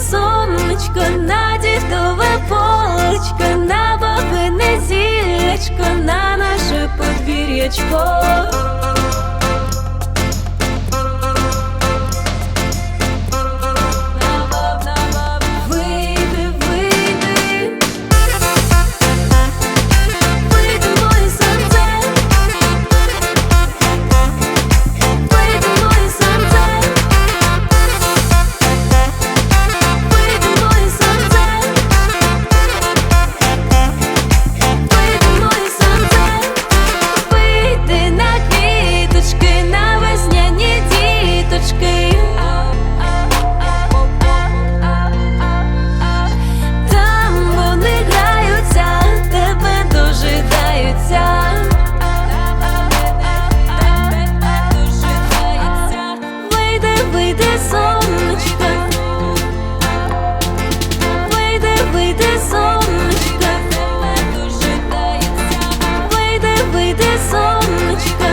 сонечко, на дідове полочко, на бабине зілечко, на наше подвір'ячко. вийди, сонечка, вийди, вийди, сонечка.